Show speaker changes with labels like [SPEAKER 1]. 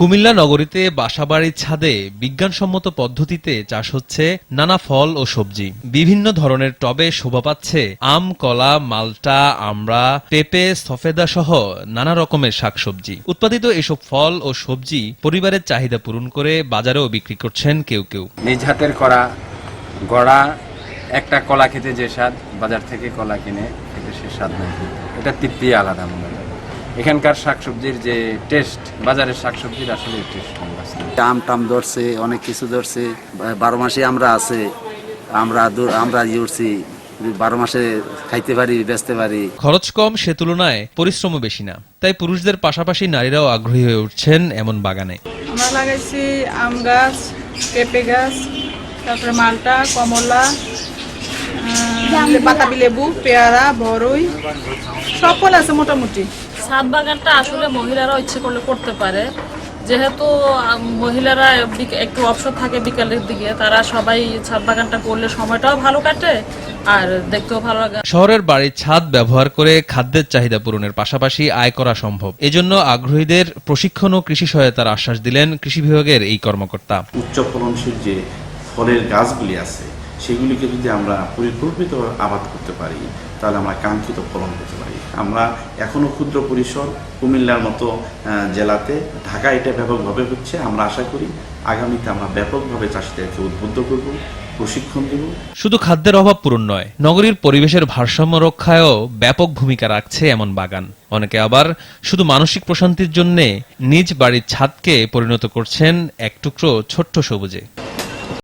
[SPEAKER 1] কুমিল্লা নগরীতে বাসাবাড়ির ছাদে বিজ্ঞানসম্মত পদ্ধতিতে চাষ হচ্ছে নানা ফল ও সবজি। বিভিন্ন ধরনের টবে শোভা পাচ্ছে আম, কলা, মালটা, আমড়া, পেঁপে, সফেদা সহ নানা রকমের শাকসবজি। উৎপাদিত এসব ফল ও সবজি পরিবারের চাহিদা পূরণ করে বাজারেও বিক্রি করছেন কেউ কেউ।
[SPEAKER 2] নিজ হাতের করা গড়া, একটা কলা খেতে যে স্বাদ, বাজার থেকে কলা কিনে খেতে সে স্বাদ এটা তৃপ্তি আলাদা মনে হয়। এখানকার শাকসবজির যে টেস্ট বাজারের শাকসবজির আসলে টেস্ট
[SPEAKER 3] আম টাম ধরছে অনেক কিছু ধরছে। বারো মাসে আমরা আছে আমরা আমরা ইয়ে উঠছি বারো মাসে খাইতে পারি বেচতে পারি।
[SPEAKER 1] খরচ কম সে তুলনায় পরিশ্রমও বেশি না। তাই পুরুষদের পাশাপাশি নারীরাও আগ্রহী হয়ে উঠছেন এমন বাগানে।
[SPEAKER 4] আমরা লাগাইছি আম গাছ পেঁপে গাছ তারপরে মালটা কমলা বাতাবি লেবু পেয়ারা বড়ই সব ফল আছে মোটামুটি।
[SPEAKER 5] ছাদ বাগানটা আসলে মহিলারা ইচ্ছে করলে করতে পারে। যেহেতু মহিলারা একটু অবসর থাকে বিকালের দিকে তারা সবাই ছাদ বাগানটা করলে সময়টাও ভালো কাটে আর দেখতেও ভালো লাগে।
[SPEAKER 1] শহরের বাড়ির ছাদ ব্যবহার করে খাদ্যের চাহিদা পূরণের পাশাপাশি আয় করা সম্ভব। এজন্য আগ্রহীদের প্রশিক্ষণ ও কৃষি সহায়তার আশ্বাস দিলেন কৃষি বিভাগের এই কর্মকর্তা।
[SPEAKER 6] উচ্চ ফলনশীল যে ফলের গাছগুলি আছে সেগুলিকে যদি আমরা পরিকল্পিত আবাদ করতে পারি, তাহলে আমরা কাঙ্ক্ষিত ফলন পেতে পারি। আমরা এখনও ক্ষুদ্র পরিসর, কুমিল্লার মতো জেলাতে ঢাকা এটা ব্যাপকভাবে হচ্ছে, আমরা আশা করি আগামীতে আমরা ব্যাপকভাবে চাষিদেরকে উদ্বুদ্ধ করব, প্রশিক্ষণ দেব।
[SPEAKER 1] শুধু খাদ্যের অভাব পূরণ নয়, নগরীর পরিবেশের ভারসাম্য রক্ষায়ও ব্যাপক ভূমিকা রাখছে এমন বাগান। অনেকে আবার শুধু মানসিক প্রশান্তির জন্যে নিজ বাড়ির ছাদকে পরিণত করছেন এক টুকরো ছোট্ট সবুজে।